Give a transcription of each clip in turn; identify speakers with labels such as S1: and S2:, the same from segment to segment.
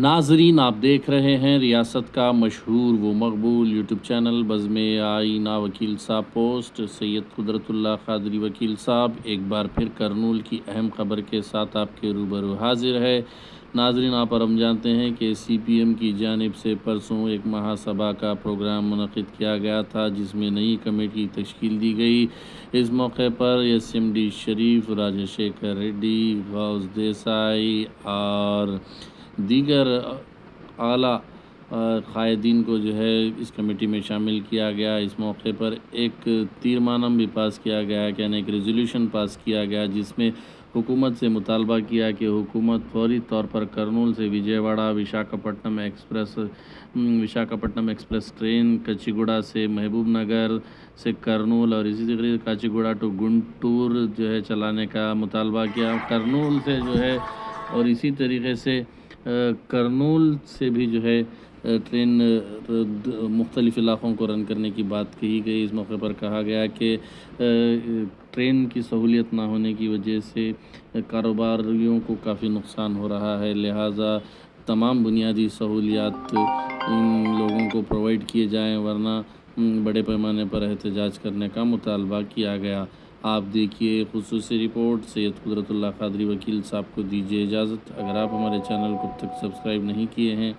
S1: ناظرین، آپ دیکھ رہے ہیں ریاست کا مشہور و مقبول یوٹیوب چینل بزم آئینہ وکیل صاحب پوسٹ۔ سید قدرت اللہ قادری وکیل صاحب، ایک بار پھر کرنول کی اہم خبر کے ساتھ آپ کے روبرو حاضر ہے۔ ناظرین، آپ اور ہم جانتے ہیں کہ سی پی ایم کی جانب سے پرسوں ایک مہا سبھا کا پروگرام منعقد کیا گیا تھا، جس میں نئی کمیٹی تشکیل دی گئی۔ اس موقع پر ایس ایم ڈی شریف راجہ شیکھر ریڈی غوث دیسائی اور دیگر اعلیٰ قائدین کو جو ہے اس کمیٹی میں شامل کیا گیا۔ اس موقع پر ایک تیرمانم بھی پاس کیا گیا یعنی ایک ریزولیوشن پاس کیا گیا، جس میں حکومت سے مطالبہ کیا کہ حکومت فوری طور پر کرنول سے وجے واڑہ وشاکھاپٹنم ایکسپریس وشاکھاپٹنم ایکسپریس ٹرین کچی گوڑا سے محبوب نگر، سے کرنول اور اسی طریقے سے کاچی گوڑا ٹو گنٹور جو ہے چلانے کا مطالبہ کیا۔ کرنول سے جو ہے اور اسی طریقے سے کرنول سے بھی جو ہے ٹرین مختلف علاقوں کو رن کرنے کی بات کہی گئی۔ اس موقع پر کہا گیا کہ ٹرین کی سہولیت نہ ہونے کی وجہ سے کاروباریوں کو کافی نقصان ہو رہا ہے۔ لہٰذا تمام بنیادی سہولیات ان لوگوں کو پرووائڈ کیے جائیں، ورنہ بڑے پیمانے پر احتجاج کرنے کا مطالبہ کیا گیا۔ آپ دیکھیے خصوصی رپورٹ سید قدرت اللہ قادری وکیل صاحب کو دیجیے اجازت۔ اگر آپ ہمارے چینل کو تک سبسکرائب نہیں کیے ہیں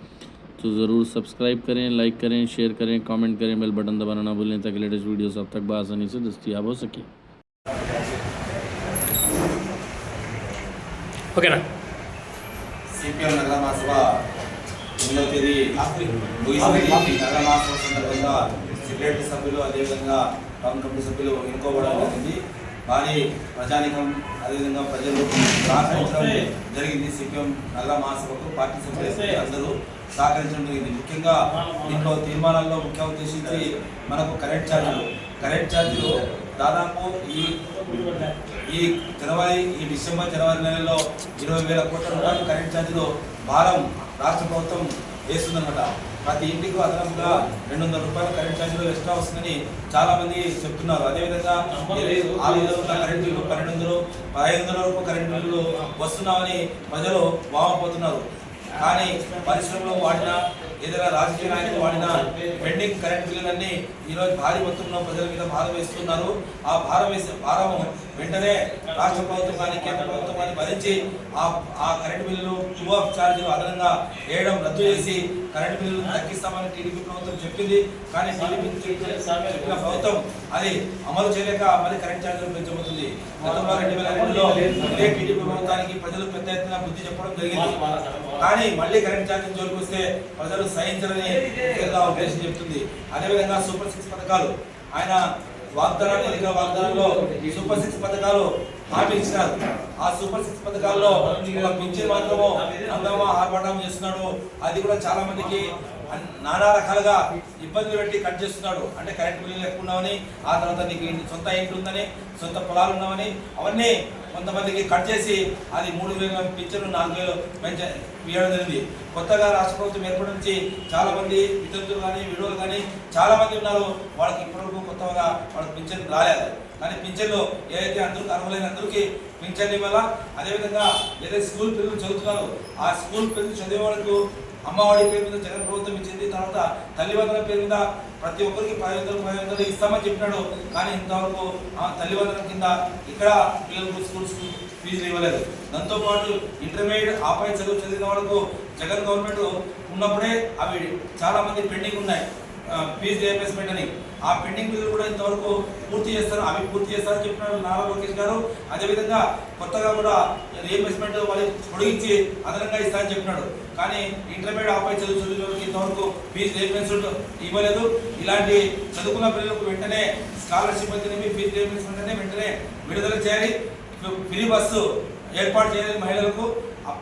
S1: تو ضرور سبسکرائب کریں لائک کریں شیئر کریں کامنٹ کریں بیل بٹن دبانا نہ بھولیں تاکہ لیٹسٹ ویڈیوز
S2: آپ
S3: تک بآسانی سے دستیاب ہو سکیں۔ اوکے نا سی پی ایم నగర town committee సభ్యులు ఎన్నుకోవడం జరిగింది. వారి ప్రజానికం అదేవిధంగా ప్రజలు సహకరించడం జరిగింది. సిపిఎం నగర మహాసభకు పార్టీ సభ్యులు అందరూ సహకరించడం జరిగింది. ముఖ్యంగా దీంట్లో తీర్మానాల్లో ముఖ్య ఉద్దేశించి మనకు కరెంట్ ఛార్జీలు కరెంట్ ఛార్జీలు దాదాపు ఈ ఈ జనవరి ఈ డిసెంబర్ జనవరి నెలలో ఇరవై వేల కోట్ల రూపాయలు కరెంట్ ఛార్జీలు భారం రాష్ట్ర ప్రభుత్వం వేస్తుందన్నమాట. ప్రతి ఇంటికి అదనంగా రెండు వందల రూపాయల కరెంట్ ఛార్జీలు ఎక్స్ట్రా వస్తుందని చాలా మంది చెప్తున్నారు. అదేవిధంగా ఆరు వందలు ఉన్న కరెంట్ బిల్లు పన్నెండు వందలు పదహైదు వందల వరకు కరెంట్ బిల్లులు వస్తున్నామని ప్రజలు వామపోతున్నారు. కానీ పరిశ్రమలో వాడిన ఏదైనా రాజకీయ నాయకులు వాడిన పెండింగ్ కరెంట్ బిల్లులన్నీ ఈరోజు భారీ మొత్తంలో ప్రజల మీద భారం వేస్తున్నారు. ఆ భారం వేసే భారం వెంటనే రాష్ట్ర ప్రభుత్వం కానీ కేంద్ర ప్రభుత్వం కానీ భరించి ఆ ఆ బిల్లులు టూ ఆఫ్ ఛార్జీలు అదనంగా వేయడం రద్దు చేసి కరెంటు బిల్లులు తగ్గిస్తామని టీడీపీ ప్రభుత్వం చెప్పింది. కానీ టీడీపీ చెప్పిన ప్రభుత్వం అది అమలు చేయలేక మళ్ళీ కరెంట్ ఛార్జీలు పెంచబోతుంది. గతంలో రెండు వేల రెండులో ఇదే టీడీపీ ప్రభుత్వానికి ప్రజలు పెద్ద ఎత్తున బుద్ధి చెప్పడం జరిగింది. కానీ మళ్ళీ కరెంట్ ఛార్జీలు జోలికి వస్తే ప్రజలు సహించరని ఉద్దేశం చెప్తుంది. అదేవిధంగా సూపర్ సిక్స్ పథకాలు. ఆయన వాగ్దానాలు ఎన్నికల వాగ్దానంలో ఈ సూపర్ సిక్స్ పథకాలు హామీ ఇచ్చినారు ఆ సూపర్ సిక్స్ పథకాల్లో పింఛన్ మాత్రము అందమా ఆర్భాటం చేస్తున్నాడు. అది కూడా చాలా మందికి నానా రకాలుగా ఇబ్బందులు పెట్టి కట్ చేస్తున్నాడు. అంటే కరెంట్ బిల్లు ఎక్కువ ఉన్నామని ఆ తర్వాత నీకు సొంత ఇంటి ఉందని సొంత పొలాలు ఉన్నామని అవన్నీ కొంతమందికి కట్ చేసి అది మూడు వేల పింఛను నాలుగు వేలు పెంచ ఇవ్వడం జరిగింది. కొత్తగా రాష్ట్ర ప్రభుత్వం ఏర్పడి నుంచి చాలా మంది వితంతులు కానీ విడుదలు కానీ చాలా మంది ఉన్నారు. వాళ్ళకి ఇప్పటివరకు కొత్తగా వాళ్ళకి పింఛన్ రాలేదు. కానీ పింఛన్లు ఏదైతే అందరికి అర్హులైన అందరికీ పింఛన్ ఇవ్వాలా? అదేవిధంగా ఏదైతే స్కూల్ పిల్లలు చదువుతున్నారు ఆ స్కూల్ పిల్లలు చదివే వాళ్ళకు అమ్మఒడి పేరు మీద జగన్ ప్రభుత్వం ఇచ్చింది. తర్వాత తల్లిదండ్రుల పేరు మీద ప్రతి ఒక్కరికి పది వందలు పది వందలు ఇస్తామని చెప్పినాడు. కానీ ఇంతవరకు ఆ తల్లిదండ్రుల కింద ఇక్కడ పిల్లలకు స్కూల్స్ ఫీజులు ఇవ్వలేదు. దాంతోపాటు ఇంటర్మీడియట్ ఆపై చదువు చదివిన వాళ్ళకు జగన్ గవర్నమెంట్ ఉన్నప్పుడే అవి చాలా మంది పెండింగ్ ఉన్నాయి. ఫీజు రియంబర్స్మెంట్ అని. ఆ పెండింగ్ బిల్లులు కూడా ఇంతవరకు పూర్తి చేస్తారు అవి పూర్తి చేస్తారని చెప్పినారు నారా లోకేష్ గారు. అదేవిధంగా కొత్తగా కూడా రీఎంబర్స్మెంట్ వాళ్ళకి పొడిగించి అదనంగా ఇస్తారని చెప్పినాడు. కానీ ఇంటర్మీడియట్ ఆపై చదువు చదివిన ఇంతవరకు ఫీజు రీఎంబర్స్మెంట్ ఇవ్వలేదు. ఇలాంటి చదువుకున్న పిల్లలకు వెంటనే స్కాలర్షిప్ అయితేనేమి ఫీజు రీఎంబర్స్మెంట్ అనేది వెంటనే విడుదల చేయాలి. ఫ్రీ బస్సు ఏర్పాటు చేయలేదు మహిళలకు.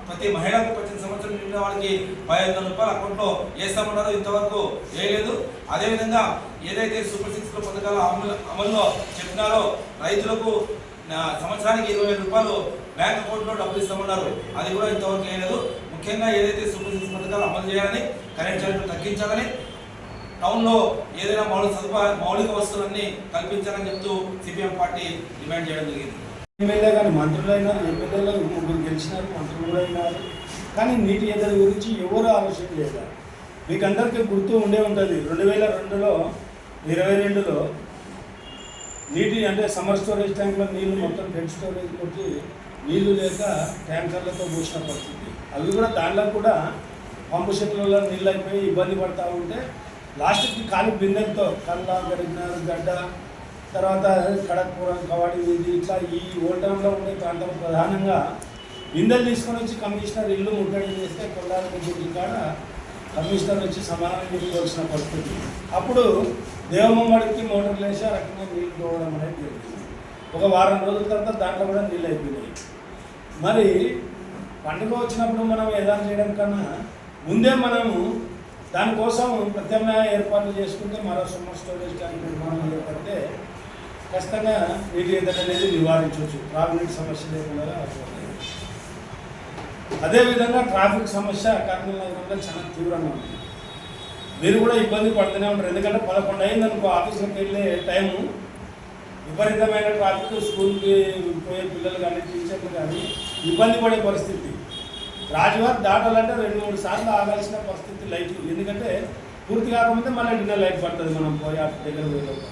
S3: ప్రతి మహిళకు పద్దెనిమిది సంవత్సరం నిండిన వాళ్ళకి పదిహేను వందల రూపాయలు అకౌంట్లో వేస్తామన్నారో ఇంతవరకు వేయలేదు అదేవిధంగా ఏదైతే సూపర్ సిక్స్ పథకాల అమలు అమల్లో చెప్పినారో రైతులకు సంవత్సరానికి ఇరవై వేల రూపాయలు బ్యాంక్ అకౌంట్లో డబ్బులు ఇస్తామన్నారు అది కూడా ఇంతవరకు వేయలేదు ముఖ్యంగా ఏదైతే సూపర్ సిక్స్ పథకాలు అమలు చేయాలని కరెంట్ ఛార్జీలు తగ్గించాలని టౌన్లో ఏదైనా మౌలిక సదుపాయ మౌలిక వస్తువులన్నీ కల్పించాలని చెప్తూ సిపిఎం పార్టీ డిమాండ్ చేయడం జరిగింది.
S4: ఎమ్మెల్యే కానీ మంత్రులైనా ఎమ్మెల్యేలు ముగ్గురు గెలిచినారు మంత్రులు కూడా అయినారు.
S2: కానీ నీటి ఎద్దడి గురించి ఎవరు ఆలోచన లేదా? మీకు అందరికీ గుర్తు ఉండే ఉంటుంది రెండు వేల రెండులో ఇరవై రెండులో నీటి అంటే సమ్మర్ స్టోరేజ్ ట్యాంక్లో నీళ్ళు మొత్తం డెడ్ స్టోరేజ్ కొట్టి నీళ్ళు లేక ట్యాంకర్లతో పోసిన పరిస్థితి. అవి కూడా దాంట్లో కూడా పంపు సెట్లలో నీళ్ళు అయిపోయి ఇబ్బంది పడతా ఉంటే లాస్ట్కి కాలి బిందెలతో కళ్ళ గడిగినారు గడ్డ తర్వాత ఖడక్పురం కవాడి వీధి ఇట్లా ఈ ఓల్డ్ ఉండే ప్రాంతం ప్రధానంగా బిందెలు తీసుకొని వచ్చి కమిషనర్ ఇల్లు ముట్టడి చేస్తే కొల్లారి గుడి కాడ కమిషనర్ వచ్చి సమానం చెప్పుకోవాల్సిన పరిస్థితి. అప్పుడు దేవమ్మడికి మోటార్లు వేసి ఆ రకంగా నీళ్ళు పోవడం అనేది జరిగింది. ఒక వారం రోజుల తర్వాత దాంట్లో కూడా నీళ్ళు అయిపోయినాయి. మరి పండుగ వచ్చినప్పుడు మనం ఏదైనా చేయడం కన్నా ముందే మనము దానికోసం ప్రత్యామ్నాయ ఏర్పాట్లు చేసుకుంటే మరో సమ్మర్ స్టోరేజ్ ట్యాంక్ నిర్మాణం ఏర్పడితే ఖచ్చితంగా నీటి ఎద్దడి అనేది నివారించవచ్చు. త్రాగునీటి సమస్య లేకుండా అదేవిధంగా ట్రాఫిక్ సమస్య కర్నూలు నగరంలో చాలా తీవ్రంగా ఉంది. మీరు కూడా ఇబ్బంది పడుతూనే ఉంటారు. ఎందుకంటే పదకొండు అయింది అనుకో ఆఫీస్కి వెళ్ళే టైము విపరీతమైన ట్రాఫిక్ స్కూల్కి పోయే పిల్లలు కానీ టీచర్లు కానీ ఇబ్బంది పడే పరిస్థితి. రాజువారి దాటాలంటే రెండు మూడు సార్లు ఆగాల్సిన పరిస్థితి లైట్లు ఎందుకంటే పూర్తి కాకపోతే మళ్ళీ డిన్నర్ లైట్ పడుతుంది. మనం పోయి అటు దగ్గర పోయేలోపు.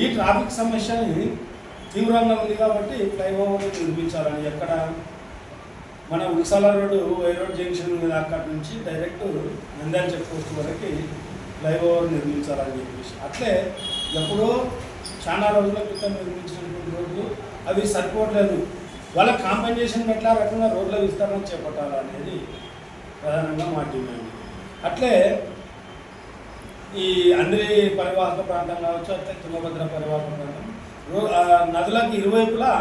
S2: ఈ ట్రాఫిక్ సమస్యని తీవ్రంగా ఉంది కాబట్టి ఫ్లైఓవర్ని నిర్మించాలని ఎక్కడ మన ఉల్సాల రోడ్డు వైరోడ్ జంక్షన్ మీద అక్కడి నుంచి డైరెక్ట్ నంద్యాల చెక్ పోస్ట్ వరకు ఫ్లైఓవర్ నిర్మించాలని చెప్పేసి. అట్లే ఎప్పుడో చాలా రోజుల క్రితం నిర్మించినటువంటి రోడ్లు అవి సరిపోవట్లేదు. వాళ్ళ కాంపెన్సేషన్ ఎట్లా రకంగా రోడ్ల విస్తరణ చేపట్టాలనేది ప్రధానంగా మా డిమాండ్. అట్లే ఈ అన్ని పరివాహక ప్రాంతం కావచ్చు అట్లే తుంగభద్ర పరివాహక ప్రాంతం రో ఆ నదులకు ఇరువైపులా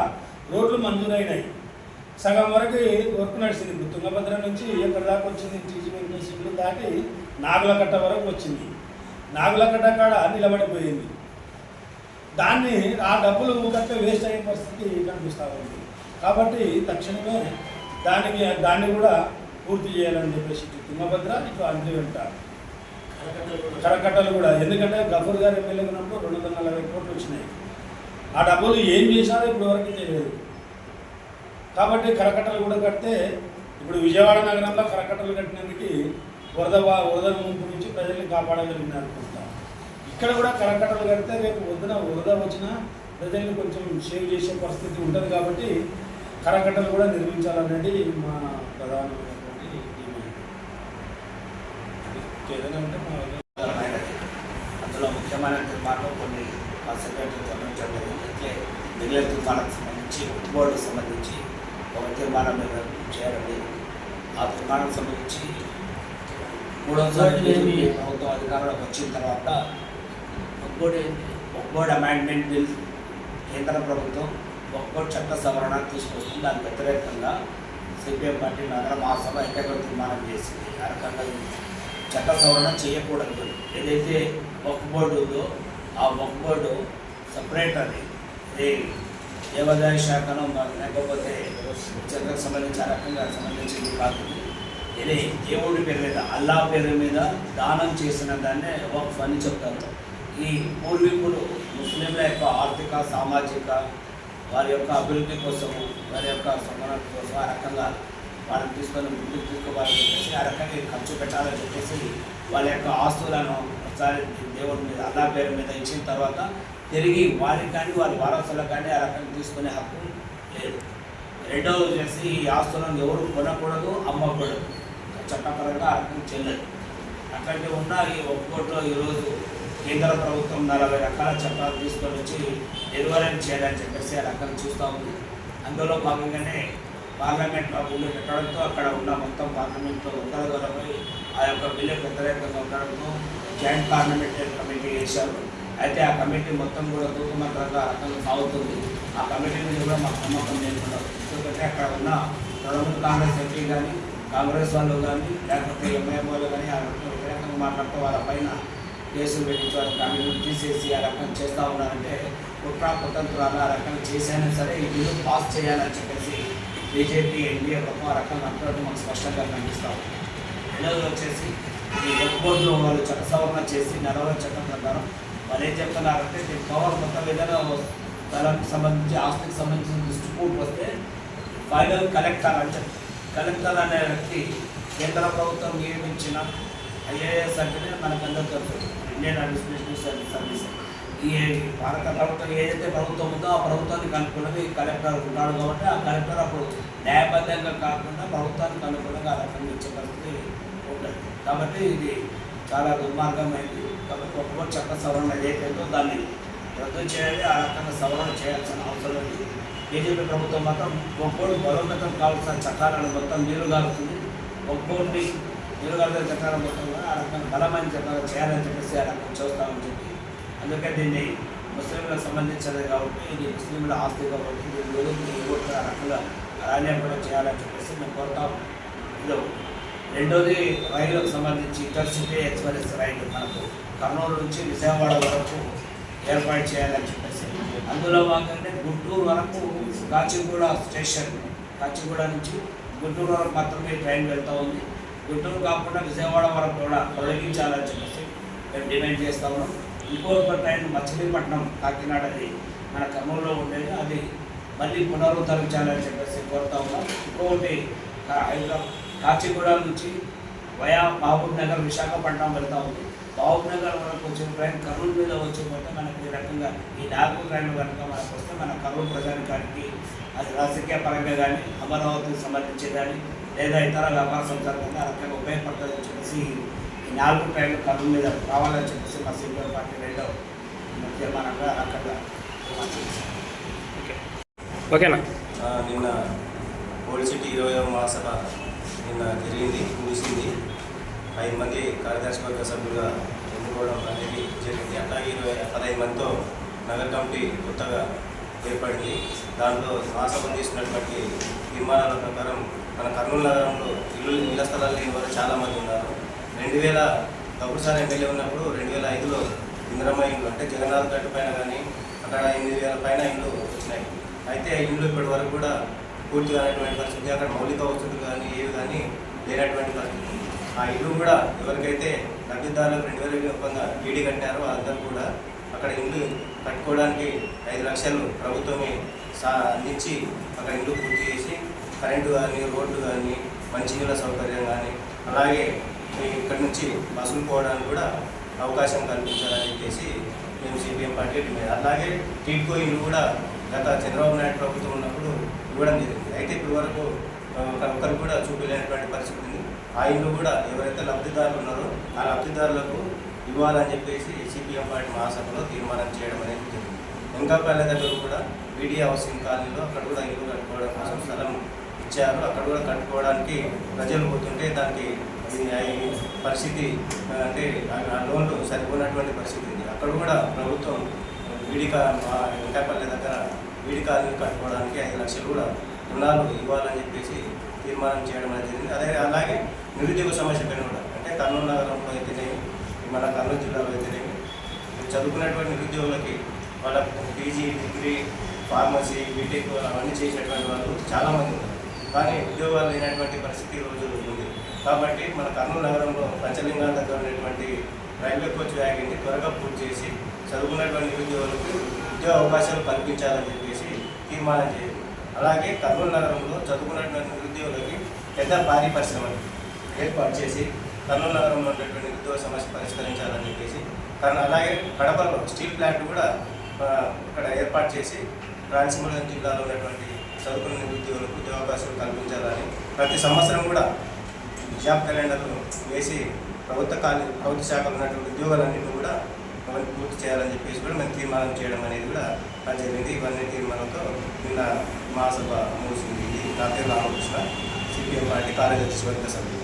S2: రోడ్లు మంజూరైనాయి. సగం వరకు వర్క్ నడిచింది. ఇప్పుడు తుంగభద్ర నుంచి ఎక్కడ దాకా వచ్చింది? టీజీ వెంకటేశ్వర్లు దాటి నాగులకట్ట వరకు వచ్చింది. నాగులకట్ట కాడ నిలబడిపోయింది. దాన్ని ఆ డబ్బులు ఊరికే వేస్ట్ అయ్యే పరిస్థితి కనిపిస్తూ ఉంది. కాబట్టి తక్షణమే దానికి దాన్ని కూడా పూర్తి చేయాలని చెప్పేసి తుంగభద్ర ఇటు అంద్రి వెంట. కరకట్టలు కూడా ఎందుకంటే గఫూర్ గారు ఎమ్మెల్యే ఉన్నప్పుడు రెండు వందల నలభై కోట్లు వచ్చినాయి. ఆ డబ్బులు ఏం చేశారో ఇప్పుడు వరకు తెలియదు. కాబట్టి కరకట్టలు కూడా కడితే ఇప్పుడు విజయవాడ నగరంలో కరకట్టలు కట్టినందుకు వరద వా- వరద ముంపు నుంచి ప్రజల్ని కాపాడగలిగినారు అనుకుంటా. ఇక్కడ కూడా కరకట్టలు కడితే రేపు వద్దున వరద వచ్చినా ప్రజల్ని కొంచెం సేవ్ చేసే పరిస్థితి ఉంటుంది కాబట్టి కరకట్టలు కూడా నిర్మించాలనేది మా ప్రధానమైన డిమాండ్. అది ఏదైనా ఉంటే మా వద్ద
S4: ప్రధానమైనది. అందులో ముఖ్యమైన తీర్మానం కొన్ని సెక్రటరీ గమనించడం జరిగింది. అట్లే మిగిలిన తీర్మానాలకు సంబంధించి బోర్డుకు సంబంధించి ఒక తీర్మానం మీద చేయడం ఆ తీర్మానం సంబంధించి మూడోసారి ప్రభుత్వం అధికారంలోకి వచ్చిన తర్వాత ఒక్కోటి అమెండ్మెంట్ బిల్ కేంద్ర ప్రభుత్వం ఒక్కోటి చట్ట సవరణ తీసుకొస్తుంది. దానికి వ్యతిరేకంగా సిపిఎం పార్టీ నగర మహాసభ ఏకగ్ర తీర్మానం చేసింది. ఆ రకంగా చట్ట సవరణ చేయకూడదు. ఏదైతే వక్ బోర్డు ఉందో ఆ వక్ బోర్డు సపరేట్ అది. ఇది దేవాదాయ శాఖను లేకపోతే చంద్రకు సంబంధించి ఆ రకంగా సంబంధించింది కాదు. ఇది దేవుడి పేరు మీద అల్లా పేరు మీద దానం చేసిన దాన్నే వక్ఫ్ అని చెప్తారు. ఈ పూర్వీకులు ముస్లింల యొక్క ఆర్థిక సామాజిక వారి యొక్క అభివృద్ధి కోసము వారి యొక్క సమానత కోసం ఆ రకంగా వాళ్ళని తీసుకొని ముందుకు తీసుకోవాలని చెప్పేసి ఆ రకంగా ఖర్చు పెట్టాలని చెప్పేసి వాళ్ళ యొక్క ఆస్తులను ఒకసారి దేవుడి మీద అల్లా పేరు మీద ఇచ్చిన తర్వాత తిరిగి వారికి కానీ వారి వారసులకు కానీ ఆ రకంగా తీసుకునే హక్కు లేదు. రెండవ వచ్చేసి ఈ ఆస్తులను ఎవరు కొనకూడదు అమ్మకూడదు. చట్టపరంగా ఆ చెల్లదు. అట్లాంటి ఉన్న ఈ ఒక్కోట్లో ఈరోజు కేంద్ర ప్రభుత్వం నలభై రకాల చట్టాలు తీసుకొని వచ్చి నిర్వహణ చేయాలని చెప్పేసి ఆ రకంగా చూస్తూ ఉంది. అందులో భాగంగానే పార్లమెంట్లో బిల్లు పెట్టడంతో అక్కడ ఉన్న మొత్తం పార్లమెంట్లో ఉత్తరగొలపై ఆ యొక్క బిల్లు వ్యతిరేకంగా ఉండడంతో జాయింట్ పార్లమెంటరీ కమిటీ వేశారు. అయితే ఆ కమిటీ మొత్తం కూడా తూకమంత్రంగా ఆ రకంగా సాగుతుంది. ఆ కమిటీ మీద కూడా మాకు నమ్మకం లేకుండా ఎందుకంటే అక్కడ ఉన్న తృణమూల్ కాంగ్రెస్ ఎంపీ కానీ కాంగ్రెస్ వాళ్ళు కానీ లేకపోతే ఎంఐఎం వాళ్ళు కానీ ఆ రకంగా వ్యతిరేకంగా మాట్లాడుతూ వాళ్ళ పైన కేసులు పెట్టించారు కమిటీ తీసేసి ఆ రకంగా చేస్తూ ఉన్నారంటే కుట్ర కుతంత్రాలు ఆ రకంగా చేసైనా సరే ఈ బిల్లు పాస్ చేయాలని చెప్పేసి బీజేపీ ఎన్డీఏ ప్రభుత్వం ఆ రకంగా అంటున్నట్టు మనకు స్పష్టంగా కనిపిస్తాం. ఉంది రెండవది వచ్చేసి ఈ వక్ బోర్డులో వాళ్ళు చట్ట సవరణ చేసి నలభై చట్టం ప్రకారం వాళ్ళు ఏం చెప్తున్నారంటే దీని పవర్ మొత్తం ఏదైనా స్థలానికి సంబంధించి ఆస్తికి సంబంధించిన డిస్ట్రిబ్యూట్ వస్తే ఫైనల్ కలెక్టర్ అని చెప్తారు కలెక్టర్ అనే వ్యక్తి కేంద్ర ప్రభుత్వం నియమించిన ఐఏఎస్ అంటేనే మనకందరూ తెలుసు. ఇండియన్ అడ్మినిస్ట్రేటివ్ సర్వీస్ సర్వీస్ ఈ భారత ప్రభుత్వం ఏదైతే ప్రభుత్వం ఉందో ఆ ప్రభుత్వానికి కనుక్కున్నది ఈ కలెక్టర్ ఉన్నాడు కాబట్టి ఆ కలెక్టర్ అప్పుడు న్యాయబద్ధంగా కాకుండా ప్రభుత్వానికి అనుకూలంగా ఆ రకంగా ఇచ్చే పరిస్థితి ఉంటుంది. కాబట్టి ఇది చాలా దుర్మార్గమైంది. కాబట్టి ఒక్కొక్క చట్ట సవరణ ఏదైతే దాన్ని రద్దు చేయాలి ఆ రకంగా సవరణ చేయాల్సిన అవసరం ఉంది బీజేపీ ప్రభుత్వం మాత్రం ఒక్కోడు బలోపేతం కావాల్సిన చట్టాలను మొత్తం నీరు కాలుతుంది ఒక్కోటి నీరు గారుతున్న చట్టాలను మొత్తం కూడా ఆ రకంగా బలమైన చట్టాలు చేయాలని చెప్పేసి ఆ రకంగా చూస్తామని చెప్పి అందుకే దీన్ని ముస్లింలకు సంబంధించినది కాబట్టి ఇది ముస్లింల ఆస్తి కాబట్టి దీని గురించి ఎవరు రకంగా రాజ్యం కూడా చేయాలని చెప్పేసి మేము కోరుతాం ఇది ఒకటి. రెండోది రైలుకు సంబంధించి ఇంటర్సిటీ ఎక్స్ప్రెస్ రైలు మనకు కర్నూలు నుంచి విజయవాడ వరకు ఏర్పాటు చేయాలని చెప్పేసి. అందులో భాగంగా గుంటూరు వరకు కాచిగూడ స్టేషన్ కాచిగూడ నుంచి గుంటూరు వరకు మాత్రమే ట్రైన్ వెళ్తూ ఉంది. గుంటూరు కాకుండా విజయవాడ వరకు కూడా తొలగించాలని చెప్పేసి మేము డిమాండ్ చేస్తా ఉన్నాం. ఇంకొక ట్రైన్ మచిలీపట్నం కాకినాడది మన కర్నూలులో ఉండేది. అది మళ్ళీ పునరుద్ధరించాలని చెప్పేసి కోరుతా ఉన్నాం. ఇంకొకటి కాచిగూడ నుంచి వయా మహబూబ్ నగర్ విశాఖపట్నం వెళ్తా ఉంది. మహబూబ్ నగర్ వరకు వచ్చిన ట్రైన్ కర్నూలు మీద వచ్చిపోతే మనకి ఈ రకంగా ఈ నాలుగు ట్రైన్లు కనుక మనకు వస్తే మన కర్నూలు ప్రజానికానికి అది రాజకీయ పరంగా కానీ అమరావతికి సంబంధించి కానీ లేదా ఇతర వ్యాపార సంస్థలకు కానీ ఆ రకంగా ఉపయోగపడుతుందని చెప్పేసి నాలుగు ట్రైన్లు కర్నూలు మీద రావాలని చెప్పేసి మా సీపీఎం పార్టీ రెండో తీర్మానంగా అక్కడ చేశాం.
S5: ఓకేనా?
S6: నిన్న ఓల్డ్ సిటీ ఇరవై మహాసభ నిన్న జరిగింది ముగిసింది. ఐదు మంది కార్యదర్శి వర్గ సభ్యులుగా ఎన్నుకోవడం అనేది జరిగింది. అట్లాగే ఇరవై పదహైదు మందితో నగర కమిటీ కొత్తగా ఏర్పడింది. దాంట్లో మహాసభ తీసుకున్నటువంటి తీర్మానాల ప్రకారం మన కర్నూలు నగరంలో ఇల్లు ఇళ్ళ స్థలాలు లేని వారు చాలామంది ఉన్నారు. రెండు వేల కపుర్సాన్ ఎమ్మెల్యే ఉన్నప్పుడు రెండు వేల ఐదులో ఇంద్రమ్మ ఇల్లు అంటే జగన్నాథ్ గట్టు పైన కానీ అక్కడ ఎనిమిది వేల పైన ఇల్లు వచ్చినాయి. అయితే ఆ ఇల్లు ఇప్పటి వరకు కూడా పూర్తిగా అనేటువంటి పరిస్థితి అక్కడ మౌలిక వసతులు కానీ ఏవి కానీ లేనటువంటి పరిస్థితి. ఆ ఇల్లు కూడా ఎవరికైతే లబ్ధిదారులకు రెండు వేల ఒప్పంద ఈడీ కట్టారో వాళ్ళందరూ కూడా అక్కడ ఇల్లు కట్టుకోవడానికి ఐదు లక్షలు ప్రభుత్వమే సా అందించి అక్కడ ఇల్లు పూర్తి చేసి కరెంటు కానీ రోడ్లు కానీ మంచినీళ్ళ సౌకర్యం కానీ అలాగే ఇక్కడి నుంచి బస్సులు పోవడానికి కూడా అవకాశం కల్పించాలని చెప్పేసి మేము సిపిఎం పార్టీ డిమాండ్. అలాగే టీడ్కో ఇల్లు కూడా గత చంద్రబాబు నాయుడు ప్రభుత్వం ఉన్నప్పుడు ఇవ్వడం జరిగింది. అయితే ఇప్పటి వరకు ఒకరు కూడా చూపించలేనటువంటి పరిస్థితి ఉంది. ఆ ఇల్లు కూడా ఎవరైతే లబ్ధిదారులు ఉన్నారో ఆ లబ్ధిదారులకు ఇవ్వాలని చెప్పేసి సిపిఎం పార్టీ మహాసభలో తీర్మానం చేయడం అనేది జరిగింది. వెంకాపల్లి దగ్గర కూడా బీడీ హౌసింగ్ కాలనీలో అక్కడ కూడా ఇల్లు కట్టుకోవడం కోసం స్థలం ఇచ్చారు. అక్కడ కూడా కట్టుకోవడానికి ప్రజలు పోతుంటే దానికి పరిస్థితి అంటే ఆ- లోన్లు సరిపోయినటువంటి పరిస్థితి ఉంది. అక్కడ కూడా ప్రభుత్వం వీడి మా దగ్గర వీడి కాలనీ కట్టుకోవడానికి ఐదు లక్షలు కూడా రుణాలు ఇవ్వాలని చెప్పేసి తీర్మానం చేయడం అనేది జరిగింది. అదే అలాగే నిరుద్యోగ సమస్య పైన కూడా అంటే కర్నూలు నగరంలో అయితేనేమి మన కర్నూలు జిల్లాలో అయితేనేమి చదువుకున్నటువంటి నిరుద్యోగులకి వాళ్ళ పీజీ డిగ్రీ ఫార్మసీ బీటెక్ అవన్నీ చేసేటువంటి వాళ్ళు చాలామంది ఉన్నారు. కానీ ఉద్యోగాలు లేనటువంటి పరిస్థితి ఈ రోజు ఉంది. కాబట్టి మన కర్నూలు నగరంలో పంచలింగాల దగ్గర ఉన్నటువంటి రైల్వే కోచ్ వ్యాగన్ని త్వరగా పూర్తి చేసి చదువుకున్నటువంటి నిరుద్యోగులకు ఉద్యోగ అవకాశాలు కల్పించాలని చెప్పేసి తీర్మానం చేయాలి. అలాగే కర్నూలు నగరంలో చదువుకున్నటువంటి నిరుద్యోగులకి పెద్ద భారీ పరిశ్రమలు ఏర్పాటు చేసి కర్నూలు నగరంలో ఉన్నటువంటి నిరుద్యోగ సమస్య పరిష్కరించాలని చెప్పేసి కర్నూ అలాగే కడపలో స్టీల్ ప్లాంట్ కూడా ఇక్కడ ఏర్పాటు చేసి రాయలసీమ జిల్లాలో ఉన్నటువంటి చదువుకున్న నిరుద్యోగులకు ఉద్యోగ కల్పించాలని ప్రతి సంవత్సరం కూడా జాబ్ క్యాలెండర్లు వేసి ప్రభుత్వ కాలి ప్రభుత్వ శాఖలో ఉన్నటువంటి ఉద్యోగాలన్నింటినీ కూడా అవన్నీ పూర్తి చేయాలని చెప్పేసి కూడా మేము తీర్మానం చేయడం అనేది కూడా నాకు జరిగింది. ఇవన్నీ తీర్మానంతో నిన్న మహాసభ ముగిసింది. నా పేరు రామకృష్ణ సిపిఎం పార్టీ కార్యదర్శి వర్గ సభ్యులు